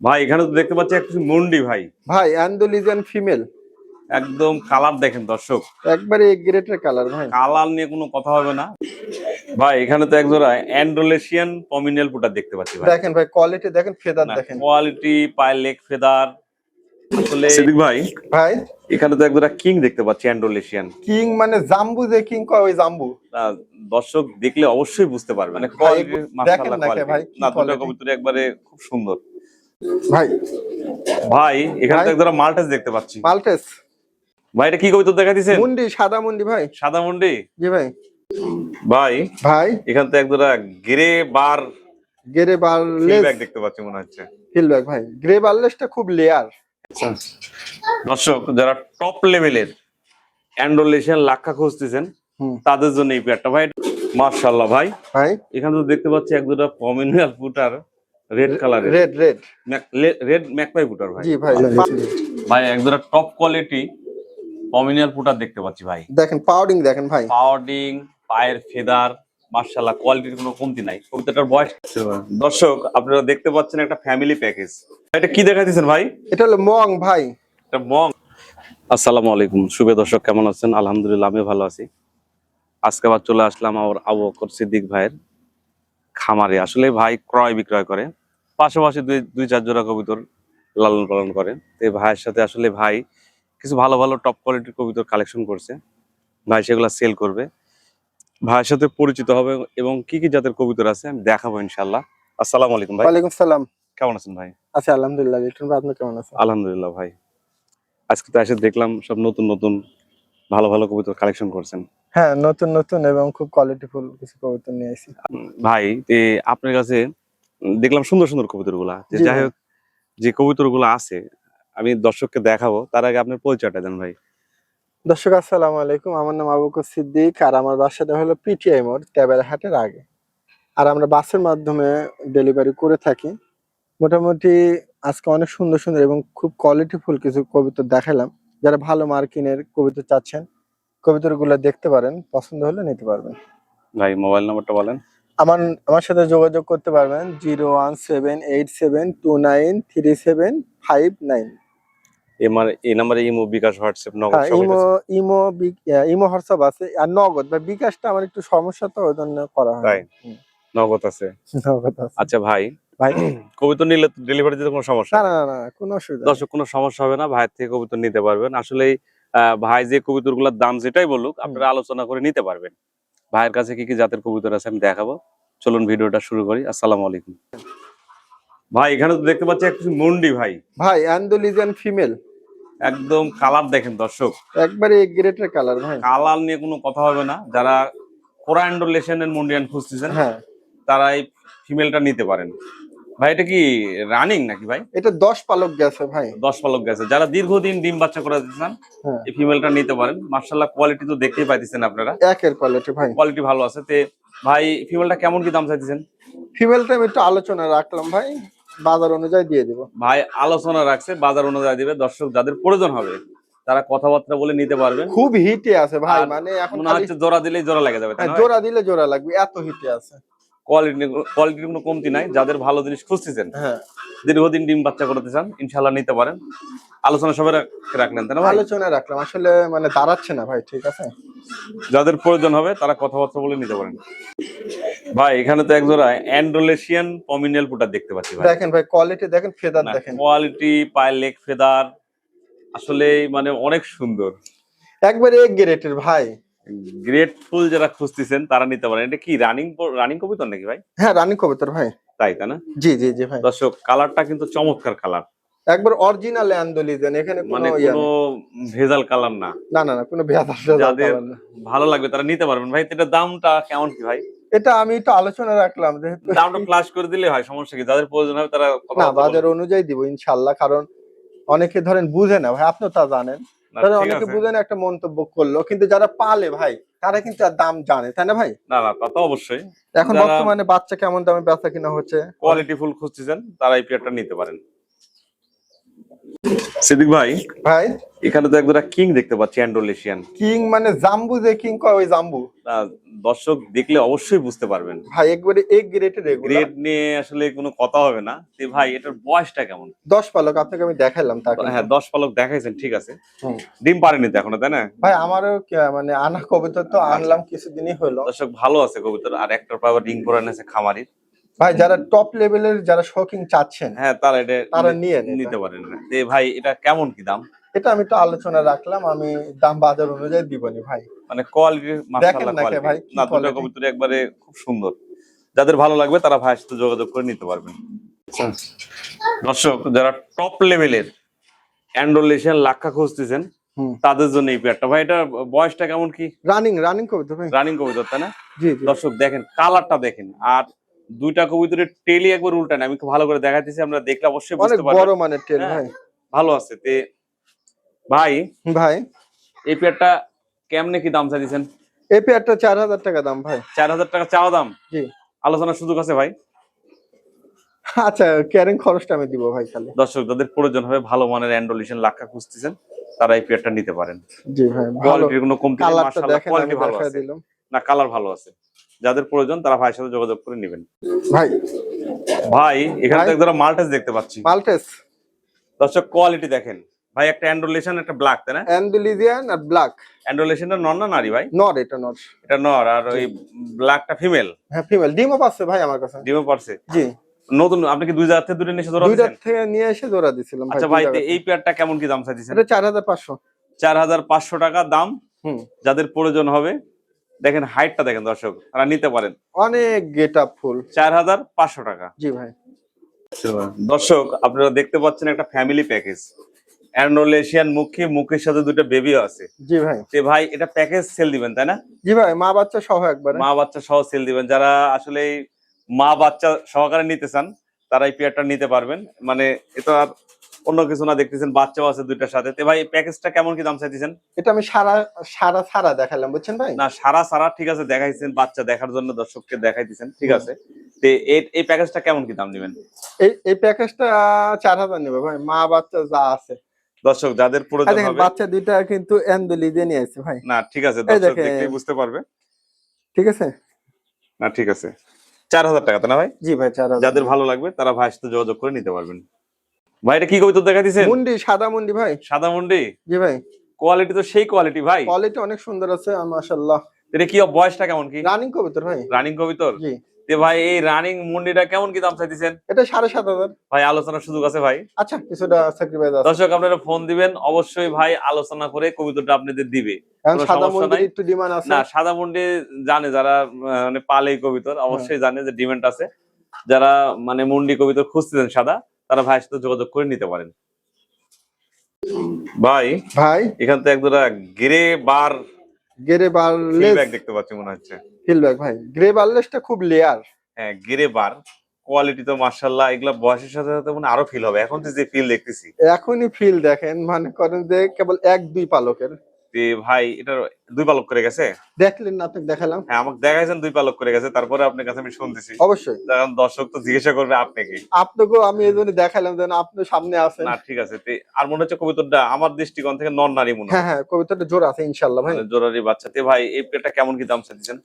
ভাই এখানে তো দেখতে পাচ্ছি একটু মন্ডি ভাই। ভাই অ্যান্ডোলিজিয়ান ফিমেল একদম কালার দেখেন দর্শক। একবারে এ গ্রেটের কালার ভাই। কালার নিয়ে কোনো কথা হবে না। ভাই এখানে তো একজোড়া অ্যান্ডোলেশিয়ান পমিনেল পুটার দেখতে পাচ্ছি ভাই। দেখেন ভাই কোয়ালিটি দেখেন ফেদার দেখেন। কোয়ালিটি পায়ের লেগ ফেদার আসলে সিদ্দিক ভাই ভাই। এখানে তো একজোড়া কিং দেখতে পাচ্ছি অ্যান্ডোলেশিয়ান কিং মানে জাম্বু যে কিং কয় ওই জাম্বু। দর্শক দেখলে অবশ্যই বুঝতে পারবে মানে দেখেন ভাই, না দুটো কবুতর একবারে খুব সুন্দর। ভাই। ভাই এখানে তো। একজোড়া মাল্টাস দেখতে পাচ্ছি। মাল্টেস। ভাই এটা কি কবুতর দেখা দিছেন? মুন্ডি সাদা মুন্ডি ভাই। সাদা মুন্ডি? জি ভাই। ভাই ভাই। এখান তো একজোড়া গ্রে বার গেরে বারলেস ব্যাগ দেখতে পাচ্ছি মনে হচ্ছে। ফিলব্যাক ভাই। গ্রে বারলেসটা খুব লেয়ার। দর্শক যারা টপ লেভেলের অ্যান্ডোলেশন লাক্ষা খুঁজতেছেন তাদের জন্য এই পেয়ারটা ভাই। মার্শাল্লাহ ভাই। ভাই। এখানে তো দেখতে পাচ্ছি এক দুটা পমিনাল ফুটার রেড কালারের red red red magpie pouter ভাই। জি ভাই ভাই এক টপ কোয়ালিটি পমিনাল ফুটার দেখতে পাচ্ছি ভাই। দেখেন পাউডিং দেখেন ভাই। পাওয়ার্ডিং পায়ের ফেদার মার্শাল্লাহ কোয়ালিটির কোনো কমতি নাই। কবিতাটার বয়স দর্শক আপনারা দেখতে পাচ্ছেন একটা ফ্যামিলি প্যাকেজ এটা কি দেখাইতেছেন ভাই? এটা হলো মং ভাই। এটা মং আসসালামু আলাইকুম। শুভ দর্শক কেমন আছেন? আলহামদুলিল্লাহ আমি ভালো আছি। আজকে আবার চলে আসলাম আমার আবু সিদ্দিক ভাইয়ের খামারে। আসলে ভাই ক্রয় বিক্রয় করে। পাশাপাশি দুই দুই চার জোড়া কবিতর লালন পালন করে তো এই ভাইয়ের সাথে আসলে ভাই কিছু ভালো ভালো টপ কোয়ালিটির কবিতর কালেকশন করছে। ভাই সেগুলো সেল করবে। ভাইয়ের সাথে পরিচিত হবে এবং কি কি জাতের কবিতর আছে আমি দেখাবো ইনশাল্লাহ আসসালামু আলাইকুম ভাই। ওয়ালাইকুম সালাম। কেমন আছেন ভাই? আচ্ছা আলহামদুলিল্লাহ লিটন ভাই আপনি কেমন আছেন? আলহামদুলিল্লাহ ভাই। আজকে তো এসে দেখলাম সব নতুন নতুন ভালো ভালো কবিতর কালেকশন করছেন। হ্যাঁ নতুন নতুন এবং খুব কোয়ালিটিফুল কিছু কবিতা নিয়ে আসি ভাই তে আপনার কাছে দেখলাম সুন্দর সুন্দর কবিতরগুলা জি যাই হোক যে কবিতরগুলো আছে আমি দর্শককে দেখাবো। তার আগে আপনার পরিচয়টা দেন ভাই। দর্শক আসসালামু আলাইকুম। আমার নাম আবু বকর সিদ্দিক আর আমার বাসাটা হলো পিটিআই মোড় ক্যাবের হাটের আগে। আর আমরা বাসের মাধ্যমে ডেলিভারি করে থাকি। মোটামুটি আজকে অনেক সুন্দর সুন্দর এবং খুব কোয়ালিটিফুল কিছু কবিতা দেখালাম। যারা ভালো মার্কিনের কবিতা চাচ্ছেন কবিতাগুলো দেখতে পারেন পছন্দ হলে নিতে পারবেন। ভাই মোবাইল নাম্বারটা বলেন। আমার আমার সাথে যোগাযোগ করতে পারবেন zero one seven eight seven two nine three seven five nine. এমার এই নাম্বারে ইমো বিকাশ হোয়াটসঅ্যাপ নগদ হ্যাঁ ইমো ইমো ইমো হোয়াটসঅ্যাপ আছে। আর নগদ বা বিকাশটা আমার একটু সমস্যা তো ওই জন্য করা হয়। নগদ আছে। নগদ আছে। আচ্ছা ভাই ভাই। কবিতর নিলে ডেলিভারি দিতে কোনো সমস্যা না না না না কোনো অসুবিধা দর্শক কোনো সমস্যা হবে না ভাইয়ের থেকে কবিতর নিতে পারবেন। আসলে ভাই যে কবিতরগুলার দাম যেটাই বলুক আপনারা আলোচনা করে নিতে পারবেন। ভাইয়ের কাছে কি কি জাতের কবুতর আছে আমি দেখাবো। চলুন ভিডিওটা শুরু করি। আসসালাম আলাইকুম। ভাই এখানে তো দেখতে পাচ্ছি একটু মুন্ডি ভাই। ভাই অ্যান্ডোলিজিয়ান ফিমেল একদম কালার দেখেন দর্শক। একবারে এক গ্রেটের কালার ভাই। কালার নিয়ে কোনো কথা হবে না। যারা কোরান্ডোলেশনের মন্ডিয়ান খুঁজতেছেন হ্যাঁ। তারা এই ফিমেলটা নিতে পারেন। ভাই এটা কি রানিং নাকি ভাই? এটা দশ পালক গেছে ভাই। দশ পালক গেছে। যারা দীর্ঘদিন ডিম বাচ্চা করে দিচ্ছেন হ্যাঁ। এই ফিমেলটা নিতে পারেন। মার্শাল্লাহ কোয়ালিটি তো দেখতেই পাইতেছেন আপনারা। একের কোয়ালিটি ভাই। কোয়ালিটি ভালো আছে। তে ভাই ফিমেলটা কেমন কি দাম চাইতেছেন? ফিমেলটা আমি একটু আলোচনা রাখলাম ভাই। বাজার অনুযায়ী দিয়ে দিব। ভাই আলোচনা রাখছে বাজার অনুযায়ী দিবে। দর্শক যাদের প্রয়োজন হবে তারা কথাবার্তা বলে নিতে পারবেন খুব হিটে আছে ভাই মানে এখন জোড়া দিলেই জোড়া লেগে যাবে হ্যাঁ, জোড়া দিলে জোড়া লাগবে এত হিটে আছে। কোয়ালিটি কোয়ালিটির কোনো কমতি নাই যাদের ভালো জিনিস খুঁজতেছেন হ্যাঁ। দীর্ঘদিন ডিম বাচ্চা করতে চান ইনশাল্লাহ নিতে পারেন। আলোচনা সবাই রাখ- রাখলেন তাই না আলোচনা রাখলাম আসলে মানে দাঁড়াচ্ছে না ভাই ঠিক আছে? যাদের প্রয়োজন হবে তারা কথাবার্তা বলে নিতে পারেন। ভাই এখানে তো একজোড়া অ্যান্ডোলেশিয়ান পমিনেল পুটার দেখতে পাচ্ছি ভাই। দেখেন ভাই কোয়ালিটি দেখেন ফেদার দেখেন। কোয়ালিটি পায়ের লেগ ফেদার আসলে মানে অনেক সুন্দর। একবারে এক গ্রেটের ভাই। গ্রেটফুল যারা খুঁজতেছেন তারা নিতে পারেন। এটা কি রানিং রানিং কবিতর নাকি ভাই? হ্যাঁ রানী কবিতার ভাই। তাই তাই না? জি জি জি ভাই। দর্শক কালারটা কিন্তু চমৎকার কালার একবার অরিজিনাল অ্যান্ডোলিজেন এখানে মানে কোনো ভেজাল কালার না। না না না কোনো ভেজাল যাদের- ভালো লাগবে তারা নিতে পারবেন। ভাই এটা দামটা কেমন কি ভাই? এটা আমি একটু আলোচনা রাখলাম যেহেতু দামটা ফ্লাশ করে দিলে হয় সমস্যা কি? যাদের প্রয়োজন হবে তারা না বাজার অনুযায়ী দিব ইনশাল্লাহ কারণ অনেকে ধরেন বুঝে না। ভাই আপনিও তা জানেন। ঠিক অনেকে বুঝেন একটা মন্তব্য করল কিন্তু যারা পালে ভাই তারা কিন্তু আর দাম জানে তাই না ভাই? না না তা তো অবশ্যই। এখন বর্তমানে বাচ্চা কেমন দামে বেচা কিনা হচ্ছে? কোয়ালিটি ফুল খুঁজতেছেন তারা এই পেয়ারটা নিতে পারেন। সিদ্দিক ভাই ভাই। এখানে তো একদম কিং দেখতে পাচ্ছি অ্যান্ড্রোলেশিয়ান কিং মানে জাম্বু যে কিং কয় ওই জাম্বু। দর্শক দেখলে অবশ্যই বুঝতে পারবেন। ভাই একবারে এক এগুলো। গ্রেড নিয়ে আসলে কোনো কথা হবে না। তে ভাই এটার বয়সটা কেমন? দশ পালক আপনাকে আমি দেখাইলাম তাকে হ্যাঁ দশ পালক দেখাইছেন ঠিক আছে। ডিম পারেনি তো এখনও তাই না? ভাই আমারও মানে আনা কবিতা তো আনলাম কিছুদিনই হলো। দর্শক ভালো আছে কবিতার আর একটার পর আবার রিং করে এনেছে খামারির। ভাই যারা টপ লেভেলের যারা শৌখিন চাচ্ছেন হ্যাঁ তারা এটা তারা নিয়ে নিতে পারেন। তে ভাই এটা কেমন কি দাম? এটা আমি তো আলোচনা রাখলাম আমি দাম বাজার অনুযায়ী দিবনি ভাই। মানে কোয়ালিটি মাশাআল্লাহ না কে ভাই, কোয়ালিটি না দুটো quality? কবুতর একবারে খুব সুন্দর। যাদের ভালো লাগবে তারা ভাইয়ের সাথে যোগাযোগ করে নিতে পারবেন। দর্শক যারা টপ লেভেলের অ্যান্ড্রোলেশন লাক্ষা খুঁজতেছেন তাদের জন্য এই পেয়ারটা ভাই এটা বয়সটা কেমন কি? রানিং রানিং কবিতা ভাই। রানিং কবুতর তাই না? দর্শক দেখেন কালারটা দেখেন। আর দুইটা কবুতরের টেলি একবার উল্টা আমি খুব ভালো করে দেখাইতেছি আমরা দেখলে অবশ্যই বুঝতে বড় পারবেন মানের টেল হ্যাঁ। ভাই। ভালো আছে তে ভাই ভাই। এই পেয়ারটা কেমনে কি দাম চাইছেন এই পেয়ারটা চার হাজার টাকা দাম ভাই। চার হাজার টাকা চাওয়া দাম? জি। আলোচনার সুযোগ আছে ভাই? আচ্ছা ক্যারিং খরচটা আমি দিব ভাই খালি দর্শক যাদের প্রয়োজন হবে ভালো মানের অ্যান্ডোলিশন লাক্ষা খুঁজতেছেন তারা এই পেয়ারটা নিতে পারেন। জি ভাই ভালো কোয়ালিটির কোনো কমতি মাশাআল্লাহ কোয়ালিটি ভালো আছে। দিলাম। না কালার ভালো আছে। যাদের প্রয়োজন তারা ভাইয়ের সাথে যোগাযোগ করে নেবেন। ভাই। ভাই এখানে তো একদম মাল্টেস দেখতে পাচ্ছি। মাল্টেস। দর্শক কোয়ালিটি দেখেন। ভাই একটা অ্যান্ডোলেশন একটা ব্ল্যাক তাই না? অ্যান্ডেলিজিয়ান আর ব্ল্যাক অ্যান্ডোলেশনটা নর না নারী ভাই? নট এটা নট এটা নর আর ওই ব্ল্যাকটা ফিমেল হ্যাঁ ফিমেল ডিমও পাচ্ছে ভাই আমার কাছে। ডিমে পড়ছে জি। নতুন আপনি কি দুই জায়গা থেকে দুটো নিচে ধরা দুইটা দিচ্ছেন থেকে নিয়ে এসে জোড়া দিছিলাম আচ্ছা দুই ভাই জায়গা। এই পেয়ারটা কেমন কি দাম চাইছেন এটা চার হাজার পাঁচশো। চার হাজার পাঁচশো টাকা দাম। হুম। যাদের প্রয়োজন হবে দেখেন হাইটটা দেখেন দর্শক তারা নিতে পারেন। অনেক গেট আপ ফুল। চার হাজার পাঁচশো টাকা। জি ভাই। দর্শক আপনারা দেখতে পাচ্ছেন একটা ফ্যামিলি প্যাকেজ অ্যান্ডোলেশিয়ান মুখী মুখের সাথে দুটো বেবিও আছে। জি ভাই। তে ভাই এটা প্যাকেজ সেল দিবেন তাই না? জি ভাই মা বাচ্চা সহ একবারে। মা বাচ্চা সহ সেল দিবেন। যারা আসলে মা বাচ্চা সহকারে নিতে চান তারা এই পেয়ারটা নিতে পারবেন। মানে এটা আর অন্য কিছু না দেখতেছেন বাচ্চাও আছে দুইটার সাথে। তে ভাই প্যাকেজটা কেমন কি দাম চাইতেছেন? এটা আমি সারা সারা সারা দেখালাম বুঝছেন ভাই? না সারা সারা ঠিক আছে দেখাইছেন বাচ্চা দেখার জন্য দর্শককে দেখাইতেছেন ঠিক আছে। তে এই- এই প্যাকেজটা কেমন কি দাম দিবেন এই এই প্যাকেজটা চার হাজার নেবে ভাই মা বাচ্চা যা আছে। দর্শক যাদের প্রয়োজন হবে বাচ্চা দুইটা কিন্তু এন্ডেলিজে নিয়ে আসছে ভাই। না ঠিক আছে দর্শক। দেখলেই বুঝতে পারবে। ঠিক আছে? না ঠিক আছে। চার হাজার টাকা তাই না ভাই? জি ভাই চার হাজার। যাদের ভালো লাগবে তারা ভাইয়ের সাথে যোগাযোগ করে নিতে পারবেন। ভাই এটা কি কবিতা দেখা দিচ্ছেন মুন্ডি সাদা মুন্ডি ভাই। সাদা মুন্ডি? জি ভাই। কোয়ালিটি তো সেই কোয়ালিটি ভাই। কোয়ালিটি অনেক সুন্দর আছে মাশাআল্লাহ। এটা কি বয়সটা কেমন কি? রানিং কবিতর ভাই। রানিং কবিতর? জি। তে ভাই এই রানিং মুন্ডিটা কেমন কি দাম চাইতেছেন? এটা সাড়ে সাত হাজার। ভাই আলোচনার সুযোগ আছে ভাই? আচ্ছা কিছুটা স্যাক্রিফাইস আছে। দর্শক আপনারা ফোন দিবেন অবশ্যই ভাই আলোচনা করে কবিতাটা আপনাদের দিবে। সাদা নাই। একটু ডিমান্ড আছে। না সাদা মুন্ডি জানে যারা মানে পালে কবিতর অবশ্যই জানে যে ডিমান্ড আছে। যারা মানে মুন্ডি কবিতর খুঁজতেছেন সাদা তারা ভাইয়ের সাথে যোগাযোগ করে নিতে পারেন। ভাই ভাই। এখান থেকে একদম গ্রে বার গেরে বারলেস ব্যাগ দেখতে পাচ্ছি মনে হচ্ছে। ফিলব্যাক ভাই। গ্রে বারলেসটা খুব লেয়ার হ্যাঁ গেরে বার কোয়ালিটি তো মার্শাল্লাহ এগুলা বয়সের সাথে সাথে মনে আরও ফিল হবে। এখন তো যে ফিল দেখতেছি। এখনই ফিল দেখেন মানে করেন যে কেবল এক দুই পালকের। ভাই এটা দুই পালক করে গেছে? দেখলেন না আপনাকে দেখালাম। হ্যাঁ আমাকে দেখাইছেন দুই পালক করে গেছে। তারপরে আপনার কাছে আমি শুনতেছি। অবশ্যই। কারণ দর্শক তো জিজ্ঞাসা করবে আপনাকে আপনাকেও আমি এই জন্য দেখালাম যেন আপনি সামনে আছেন। না ঠিক আছে। আর মনে হচ্ছে কবিতরটা আমার দৃষ্টিকোণ থেকে নন নারী মনে হ্যাঁ। হয় কবিতাটা জোর আছে ইনশাল্লাহ ভাই। মানে জোরারি বাচ্চা। তে ভাই এই পেটা কেমন কি দাম চাইছেন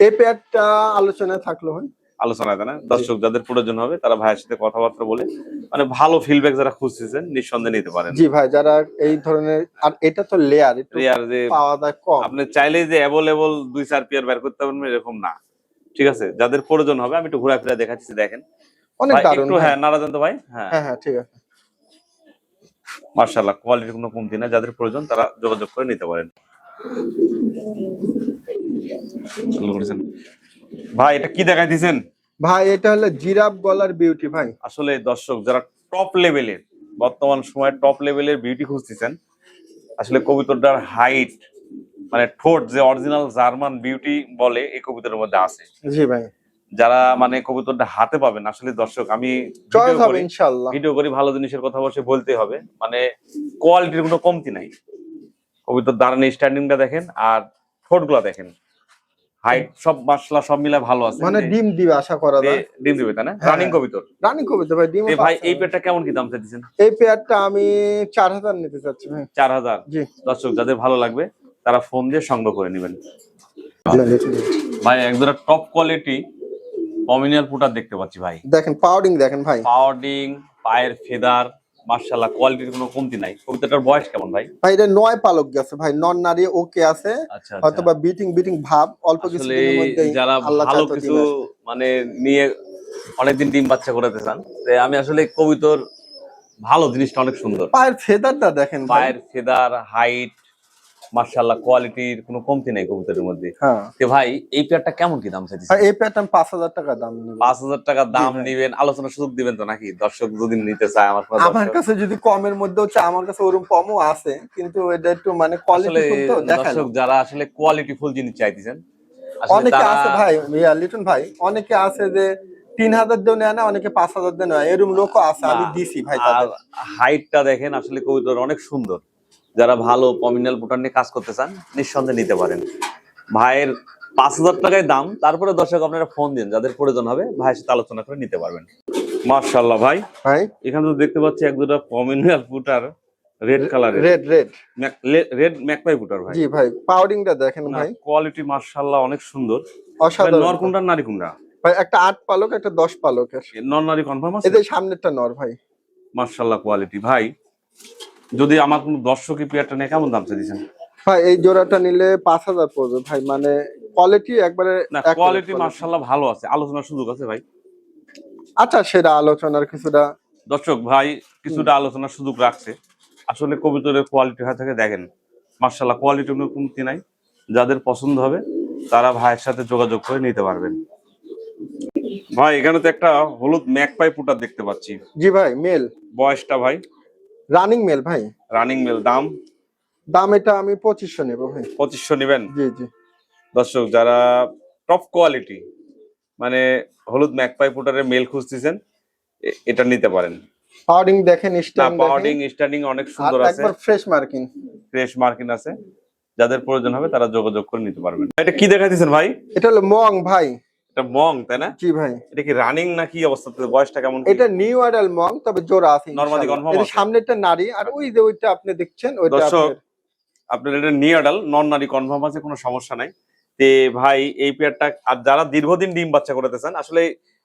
এই পেয়ারটা আলোচনায় থাকল ভাই। আলোচনা না দর্শক যাদের প্রয়োজন হবে তারা ভাইয়ের সাথে কথাবার্তা বলে মানে ভালো ফিডব্যাক যারা খুঁজতেছেন নিঃসন্দেহে নিতে পারেন। জি ভাই যারা এই ধরনের আর এটা তো লেয়ার রেয়ার যে পাওয়া যায় কম। আপনি চাইলে যে অ্যাভেলেবল দুই চার পেয়ার বের করতে পারবেন এরকম না। ঠিক আছে? যাদের প্রয়োজন হবে আমি একটু ঘোরা ফিরা দেখাচ্ছি দেখেন। অনেক দারুণ একটু হ্যাঁ নাড়া দেন তো ভাই। হ্যাঁ। হ্যাঁ হ্যাঁ ঠিক আছে। মার্শাল্লাহ কোয়ালিটির কোনো কমতি না যাদের প্রয়োজন তারা যোগাযোগ করে নিতে পারেন। ভাই এটা কি দেখাই দিয়েছেন ভাই এটা হলো জিরাফ গলার বিউটি ভাই। আসলে দর্শক যারা টপ লেভেলের বর্তমান সময়ে টপ লেভেলের বিউটি খুঁজতেছেন আসলে কবিতরটার হাইট মানে ঠোঁট যে অরিজিনাল জার্মান বিউটি বলে এই কবিতরের মধ্যে আছে। জি ভাই। যারা মানে কবুতরটা হাতে পাবেন আসলে দর্শক আমি ভিডিও করি ভালো জিনিসের কথা বসে বলতে হবে। মানে কোয়ালিটির কোনো কমতি নাই। কবিতর দাঁড়ানো স্ট্যান্ডিংটা দেখেন আর ঠোঁটগুলা দেখেন। হাইট সব মাসলা সব মিলে ভালো আছে। মানে ডিম দিবে আশা করা যায়। ডিম দিবে তাই না। রানিং কবিতর রানিং কবি তো ভাই ডিম ভাই এই পেয়ারটা কেমন কি দাম চাইছেন এই পেয়ারটা আমি চার হাজার নিতে চাচ্ছি ভাই। চার হাজার? জি। দর্শক যাদের ভালো লাগবে তারা ফোন দিয়ে সংগ্রহ করে নেবেন। ভাই একজোড়া টপ কোয়ালিটি পমিনিয়ার পুটার দেখতে পাচ্ছি ভাই। দেখেন পাউডিং দেখেন ভাই। পাওয়ার্ডিং পায়ের ফেদার মার্শাল্লাহ কোয়ালিটির কোনো কমতি নাই। কবিতাটার বয়স কেমন ভাই? ভাই এটা নয় পালক গেছে। ভাই নন নারী ওকে আছে। হয়তো বা বিটিং বিটিং ভাব অল্প কিছু যারা ভালো কিছু মানে নিয়ে অনেকদিন ডিম বাচ্চা করাতে চান আমি আসলে কবিতর ভালো জিনিসটা অনেক সুন্দর। পায়ের ফেদারটা দেখেন পায়ের ফেদার হাইট মার্শাল্লাহ কোয়ালিটির কোনো কমতি নাই কবুতরের মধ্যে। হ্যাঁ। তো ভাই এই পেয়ারটা কেমন কি দাম চাইছিস এই পেয়ারটা পাঁচ হাজার টাকা দাম পাঁচ হাজার টাকা দাম। নিবেন আলোচনার সুযোগ দিবেন তো নাকি? দর্শক যদি নিতে চায় আমার আমার কাছে যদি কমের মধ্যে হচ্ছে আমার কাছে ওরকম কমও আছে কিন্তু এটা একটু মানে কোয়ালিটি দর্শক যারা আসলে কোয়ালিটি ফুল জিনিস চাইতেছেন অনেকে আছে ভাই লিটন ভাই অনেকে আছে যে তিন হাজার দিয়ে নেয় না অনেকে পাঁচ হাজার দিয়ে নেয় এরকম লোকও আছে আমি দিছি ভাই হাইটটা দেখেন আসলে কবুতর অনেক সুন্দর। যারা ভালো পমিনাল পুটার নিয়ে কাজ করতে চান নিঃসন্দেহে নিতে পারেন। ভাইয়ের পাঁচ হাজার টাকায় দাম তারপরে দর্শক আপনারা ফোন দিন যাদের প্রয়োজন হবে ভাইয়ের সাথে আলোচনা করে নিতে পারবেন। মার্শাল্লাহ ভাই ভাই। এখানে তো দেখতে পাচ্ছি এক দুটা পমিনাল পুটার রেড কালারের red red red magpie pouter ভাই। জি ভাই পাউডিংটা দেখেন ভাই। কোয়ালিটি মার্শাল্লাহ অনেক সুন্দর। অসাধারণ। নর কোনটা নারী কোনটা? ভাই একটা আট পালক একটা দশ পালকের। নর নারী কনফার্ম আছে? এদের সামনেরটা নর ভাই। মার্শাল্লাহ কোয়ালিটি ভাই যদি আমার কোনো দর্শকই পেয়ারটা নিয়ে কেমন দাম চাইছেন ভাই এই জোড়াটা নিলে পাঁচ হাজার পড়বে ভাই মানে কোয়ালিটি একবারে কোয়ালিটি। মার্শাল্লাহ ভালো আছে আলোচনার সুযোগ আছে ভাই। আচ্ছা সেটা আলোচনার কিছুটা দর্শক ভাই কিছুটা আলোচনার সুযোগ রাখছে। আসলে কবিতরের কোয়ালিটি হয়ে থাকে দেখেন মার্শাল্লাহ কোয়ালিটি কোনো কমতি নাই। যাদের পছন্দ হবে তারা ভাইয়ের সাথে যোগাযোগ করে নিতে পারবেন। ভাই এখানে তো একটা হলুদ ম্যাকপাই পুটার দেখতে পাচ্ছি। জি ভাই মেল। বয়সটা ভাই? রানিং মেল ভাই। রানিং মেল দাম? দাম এটা আমি পঁচিশশো নেব ভাই। পঁচিশশো নেবেন? জি জি। দর্শক যারা টপ কোয়ালিটি মানে হলুদ ম্যাকপাই পুটারের মেল খুঁজতেছেন এটা নিতে পারেন। পাউডিং দেখেন স্ট্যান্ড পাউডিং স্টার্টিং অনেক সুন্দর আছে। একবার ফ্রেশ মার্কিং ফ্রেশ মার্কিন আছে। যাদের প্রয়োজন হবে তারা যোগাযোগ করে নিতে পারবেন। এটা কি দেখাইতেছেন ভাই? এটা হলো মং ভাই। এটা মং তাই না? জি ভাই। এটা কি রানিং না কি অবস্থাতে বয়সটা কেমন এটা নিউ মং তবে জোড়া আছে Normally ইনশাআল্লাহ। এটা সামনেরটা নারী আর ওই যে ওইটা আপনি দেখছেন ওইটা দর্শক, আপনার- আপনার এটা নিয়াডাল নন নারী কনফার্ম আছে কোনো সমস্যা নাই। তে ভাই এই পেয়ারটা আর যারা দীর্ঘদিন ডিম বাচ্চা করতে চান আসলে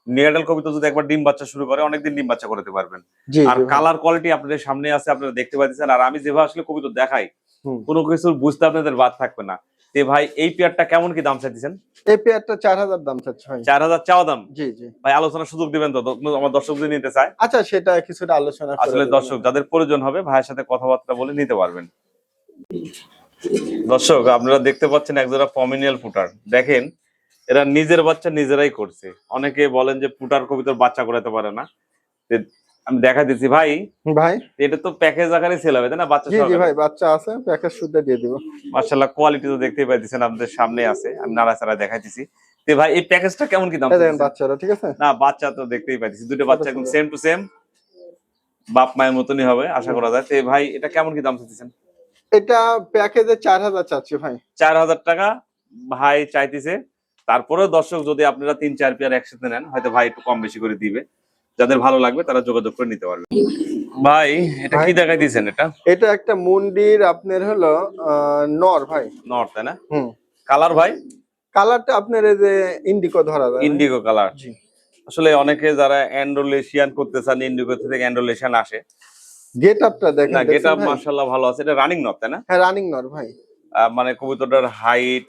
নিয়াডাল কবিতা যদি একবার ডিম বাচ্চা শুরু করে অনেকদিন ডিম বাচ্চা করতে পারবেন। আর কালার কোয়ালিটি আপনাদের সামনে আছে আপনারা দেখতে পাচ্ছেন আর আমি যেভাবে আসলে কবিতা দেখাই কোনো কিছু বুঝতে আপনাদের বাদ থাকবে না। তে ভাই এই পেয়ারটা কেমন কি দাম চাইতেছেন? এই পেয়ারটা চার হাজার দাম চাচ্ছে ভাই। চার হাজার চাওয়া দাম? জি জি। ভাই আলোচনার সুযোগ দিবেন তো আমার দর্শক যদি নিতে চায়। আচ্ছা সেটা কিছুটা আলোচনা আসলে দর্শক যাদের প্রয়োজন হবে ভাইয়ের সাথে কথাবার্তা বলে নিতে পারবেন। দর্শক আপনারা দেখতে পাচ্ছেন একজোড়া পমিনিয়াল পুটার দেখেন এরা নিজের বাচ্চা নিজেরাই করছে। অনেকে বলেন যে পুটার কবিতার বাচ্চা করাতে পারে না। আমি দেখা দিচ্ছি। ভাই ভাই? এটা তো প্যাকেজ আকারে সেল হবে তাই না? বাচ্চা জি ভাই বাচ্চা আছে প্যাকেজ শুদ্ধ দিয়ে দিব। মার্শাল্লাহ কোয়ালিটি তো দেখতেই পাইতেছেন আপনাদের সামনে আছে আমি নাড়াচাড়া দেখাইতেছি। তে ভাই এই প্যাকেজটা কেমন কি দাম দেখেন বাচ্চারা ঠিক আছে? না বাচ্চা তো দেখতেই পাইতেছি দুটো বাচ্চা একদম সেম টু সেম বাপ মায়ের মতনই হবে আশা করা যায়। তে ভাই এটা কেমন কি দাম চাইতেছেন? এটা প্যাকেজে চার হাজার চাচ্ছি ভাই। চার হাজার টাকা ভাই চাইতেছে। তারপরেও দর্শক যদি আপনারা তিন চার পেয়ার একসাথে নেন হয়তো ভাই একটু কম বেশি করে দিবে। যাদের ভালো লাগবে তারা যোগাযোগ করে নিতে পারবে। ভাই এটা কি দেখাই দিয়েছেন এটা? এটা একটা মন্দির আপনার হলো নর ভাই। নর্থ তাই না? হুম। কালার ভাই? কালারটা আপনার এই যে ইন্ডিকো ধরা যায়। ইন্ডিগো কালার জি। আসলে অনেকে যারা অ্যান্ড্রোলেশিয়ান করতে চান ইন্ডিগো থেকে অ্যান্ড্রোলেশিয়ান আসে। গেট আপটা দেখেন না গেট আপ ভাই? ভালো আছে। এটা রানিং নট তাই না? হ্যাঁ রানিং নর ভাই। মানে কবুতরটার হাইট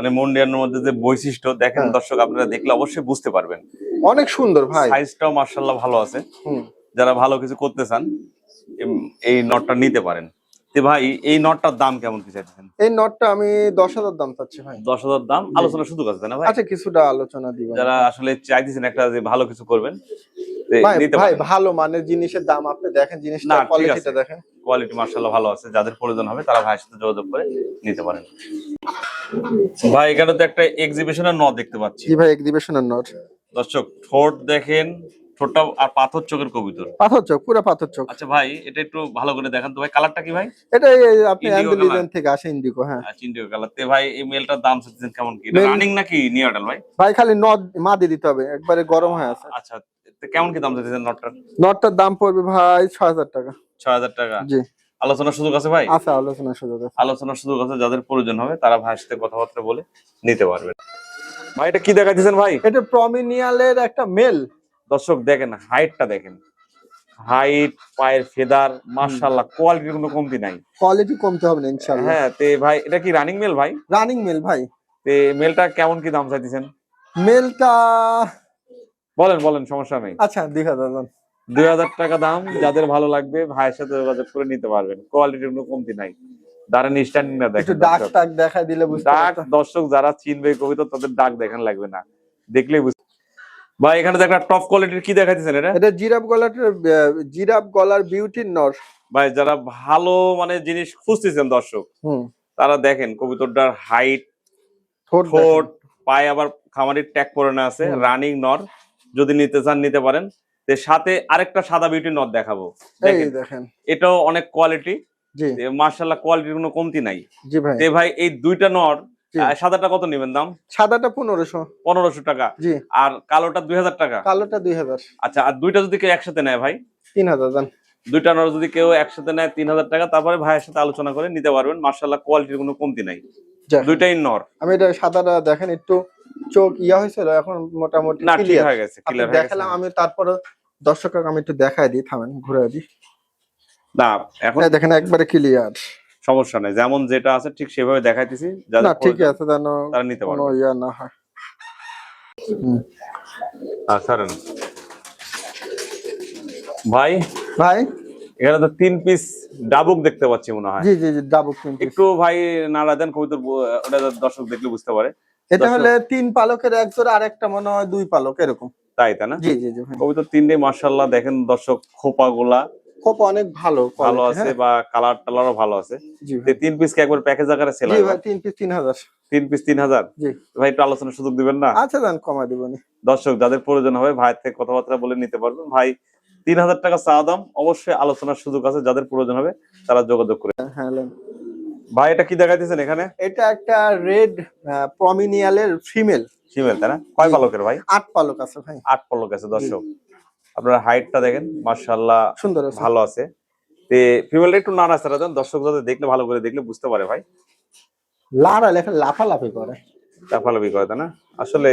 মানে মন্ডিয়ানের মধ্যে যে বৈশিষ্ট্য দেখেন হ্যাঁ। দর্শক আপনারা দেখলে অবশ্যই বুঝতে পারবেন। অনেক সুন্দর ভাই। সাইজটাও মার্শাল্লাহ ভালো আছে। যারা ভালো কিছু করতে চান এই নটটা নিতে পারেন। তে ভাই এই নটটার দাম কেমন কি চাইতেছেন? এই নটটা আমি দশ হাজার দাম চাচ্ছি ভাই। দশ হাজার দাম? আলোচনা আছে না ভাই? আচ্ছা কিছুটা আলোচনা দিব যারা আসলে চাইতেছেন একটা যে ভালো কিছু করবেন ভাই ভালো মানের জিনিসের দাম আপনি দেখেন জিনিসটা কোয়ালিটিটা দেখেন। কোয়ালিটি মার্শাল্লাহ ভালো আছে যাদের প্রয়োজন হবে তারা ভাইয়ের সাথে যোগাযোগ করে নিতে পারেন। ভাই এখানে তো একটা এক্সিবিশনের ন দেখতে পাচ্ছি। জি ভাই এক্সিবিশনের নট দর্শক ঠোঁট দেখেন ঠোঁটটা আর পাথর চোখের কবিতর। পাথর চোখ পুরো পাথর চোখ। আচ্ছা ভাই এটা একটু ভালো করে দেখান তো ভাই কালারটা কি ভাই? এটা আপনি অ্যান্ডেলিজেন থেকে আসে ইন্ডিগো হ্যাঁ। চিন্ডিও কালার তে ভাই এই মেলটার দাম চাচ্ছেন কেমন কি? রানিং নাকি নিউ ভাই? ভাই খালি নদ মা দিয়ে দিতে হবে একবারে গরম হয়ে আছে। আচ্ছা কেমন কি দাম চাচ্ছেন নটটার? নটটার দাম পড়বে ভাই ছয় হাজার টাকা। ছয় হাজার টাকা? জি। আলোচনার সুযোগ আছে ভাই? আছে আলোচনা সুযোগ আছে। আলোচনার সুযোগ আছে যাদের প্রয়োজন হবে তারা ভাইয়ের সাথে কথাবার্তা বলে নিতে পারবেন। ভাই এটা কি দেখাইতেছেন ভাই? এটা প্রমিনিয়ালের একটা মেল দর্শক দেখেন হাইটটা দেখেন। হাইট পায়ের ফেদার মার্শাল্লাহ কোয়ালিটির কোনো কমতি নাই। কোয়ালিটি কমতে হবে না ইনশাআল্লাহ। হ্যাঁ তে ভাই এটা কি রানিং মেল ভাই? রানিং মেল ভাই। তে মেলটা কেমন কি দাম চাইতেছেন? মেলটা বলেন বলেন সমস্যা নেই। আচ্ছা দেখা যাবেন দুই হাজার টাকা দাম যাদের ভালো লাগবে ভাইয়ের সাথে যোগাযোগ করে নিতে পারবেন। কোয়ালিটির কোনো কমতি নাই। দাঁড়ান স্ট্যান্ডিং না একটু দেখেন ডাক দর্শক। টাক দেখা দিলে বুঝতে ডাক দর্শক যারা চিনবে কবিতা তাদের ডাক দেখান লাগবে না। দেখলেই ভাই এখানে তো একটা টপ কোয়ালিটির কি দেখাইতেছেন এটা? এটা জিরাফ গলার জিরাফ গলার বিউটির নর ভাই যারা ভালো মানে জিনিস খুঁজতেছেন দর্শক তারা দেখেন কবিতরটার হাইট ঠোঁট পায়ে আবার খামারির ট্যাগ পরে না আছে রানিং নর যদি নিতে চান নিতে পারেন। তে সাথে আরেকটা সাদা বিউটি নর দেখাবো। দেখেন। এই দেখেন দেখেন। এটাও অনেক কোয়ালিটি জি। মার্শাল্লাহ কোয়ালিটির কোনো কমতি নাই। জি ভাই। তে ভাই এই দুইটা নর সাদাটা কত নেবেন দাম? সাদাটা পনেরোশো। পনেরোশো টাকা। জি। আর কালোটা দুই হাজার টাকা? কালোটা দুই হাজার। আচ্ছা আর দুইটা যদি কেউ একসাথে নেয় ভাই? তিন হাজার দেন দুইটা নর যদি কেউ একসাথে নেয় তিন হাজার টাকা তারপরে ভাইয়ের সাথে আলোচনা করে নিতে পারবেন। মার্শাল্লাহ কোয়ালিটির কোনো কমতি নাই। দুইটাই নর। আমি এটা সাদাটা দেখেন একটু চোখ ইয়া হয়েছিল এখন মোটামুটি না ঠিক হয়ে গেছে ক্লিয়ার দেখালাম আমি তারপরে দর্শক আমি একটু দেখাই দিই থামেন ঘুরে দিই। না এখন দেখেন একবারে ক্লিয়ার সমস্যা নেই। যেমন যেটা আছে ঠিক সেভাবে দেখাইতেছি না ঠিক আছে যেন তারা নিতে পারবে। ইয়া না হয়। হ্যাঁ ভাই? ভাই? এখানে তো তিন পিস ডাবুক দেখতে পাচ্ছি মনে হয়। জি জি জি ডাবুক তিন। একটু ভাই নাড়া দেন কবিতর ওটা দর্শক দেখলে বুঝতে পারে। এটা হলে তিন পালকের এক জোড়া আর একটা মনে হয় দুই পালক এরকম। তাই তাই না? জি জি জি কবিতর তিনটে মার্শাল্লাহ দেখেন দর্শক খোপা গোলা খুব অনেক ভালো ভালো আছে হ্যাঁ? বা কালার টালারও ভালো আছে। তিন পিস কি একবার প্যাকেজ আকারে সেল তিন পিস তিন হাজার। তিন পিস তিন হাজার? জি। ভাই একটু আলোচনার সুযোগ দিবেন না? আচ্ছা দেন কমা দিবনি দর্শক যাদের প্রয়োজন হবে ভাইয়ের থেকে কথাবার্তা বলে নিতে পারবেন। ভাই তিন হাজার টাকা চা দাম অবশ্যই আলোচনার সুযোগ আছে। যাদের প্রয়োজন হবে তারা যোগাযোগ করে হ্যাঁ ভাই এটা কি দেখাইতেছেন এখানে? এটা একটা রেড প্রমিনিয়ালের ফিমেল ফিমেল তাই না? কয় পালকের ভাই? আট পালক আছে ভাই। আট পালক আছে দর্শক। আপনারা হাইটটা দেখেন মার্শাল্লাহ সুন্দর ভালো আছে। তে ফিমেলটা একটু নানা সারা দেন দর্শক যাদের দেখলে ভালো করে দেখলে বুঝতে পারে ভাই। লারা লেখা লাফালাফি করে। লাফালাফি করে তাই না? আসলে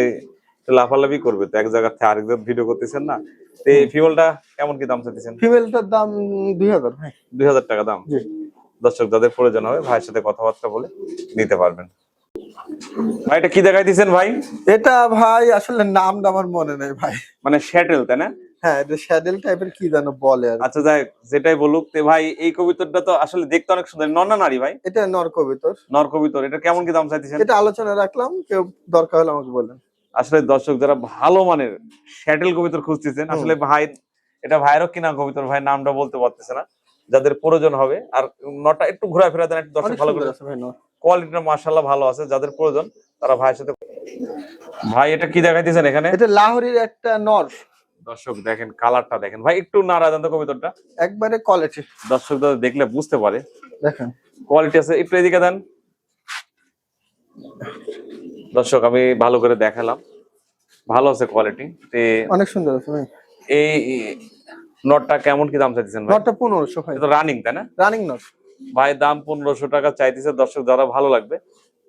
লাফালাফি করবে তো এক জায়গা থেকে আরেক জায়গায় ভিডিও করতেছেন না। তো এই ফিমেলটা কেমন কি দাম চাইতেছেন? ফিমেলটার দাম দুই হাজার দুই হাজার টাকা দাম। দর্শক যাদের প্রয়োজন হবে ভাইয়ের সাথে কথাবার্তা বলে নিতে পারবেন। ভাই এটা কি দেখাই দিচ্ছেন ভাই? এটা ভাই আসলে নামটা আমার মনে নেই ভাই। মানে শ্যাটেল তাই না? হ্যাঁ এটা শ্যাডেল টাইপের কি বলে আর আচ্ছা যাই যেটাই বলুক তে ভাই এই কবিতরটা তো আসলে দেখতে অনেক সুন্দর। নর না নারী ভাই? এটা নর কবিতর। নর কবিতর এটা কেমন কি দাম চাইতেছেন? এটা আলোচনা রাখলাম কেউ দরকার হলে আমাকে বললেন আসলে দর্শক যারা ভালো মানের শ্যাটেল কবিতর খুঁজতেছেন আসলে ভাই এটা ভাইয়েরও কিনা কবিতর ভাই নামটা বলতে পারতেছে না। যাদের প্রয়োজন হবে আর নটা একটু ঘোরাফেরা দেন একটু দর্শক ভালো করে। কোয়ালিটিটা মার্শাল্লাহ ভালো আছে যাদের প্রয়োজন তারা ভাইয়ের সাথে ভাই এটা কি দেখাইতেছেন এখানে? এটা লাহোরির একটা নর। দর্শক দেখেন কালারটা দেখেন। ভাই একটু নাড়া দেন তো কবিতরটা একবারে কোয়ালিটি দর্শক দেখলে বুঝতে পারে। দেখেন। কোয়ালিটি আছে একটু এদিকে দেন। দর্শক আমি ভালো করে দেখালাম। ভালো আছে কোয়ালিটি তে অনেক সুন্দর আছে ভাই। এই নটটা কেমন কি দাম চাইতেছেন ভাই? নরটা পনেরোশো ভাই। এটা রানিং তাই না? রানিং নর ভাই দাম পনেরোশো টাকা চাইতেছে। দর্শক যারা ভালো লাগবে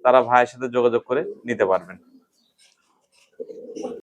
তারা ভাইয়ের সাথে যোগাযোগ করে নিতে পারবেন।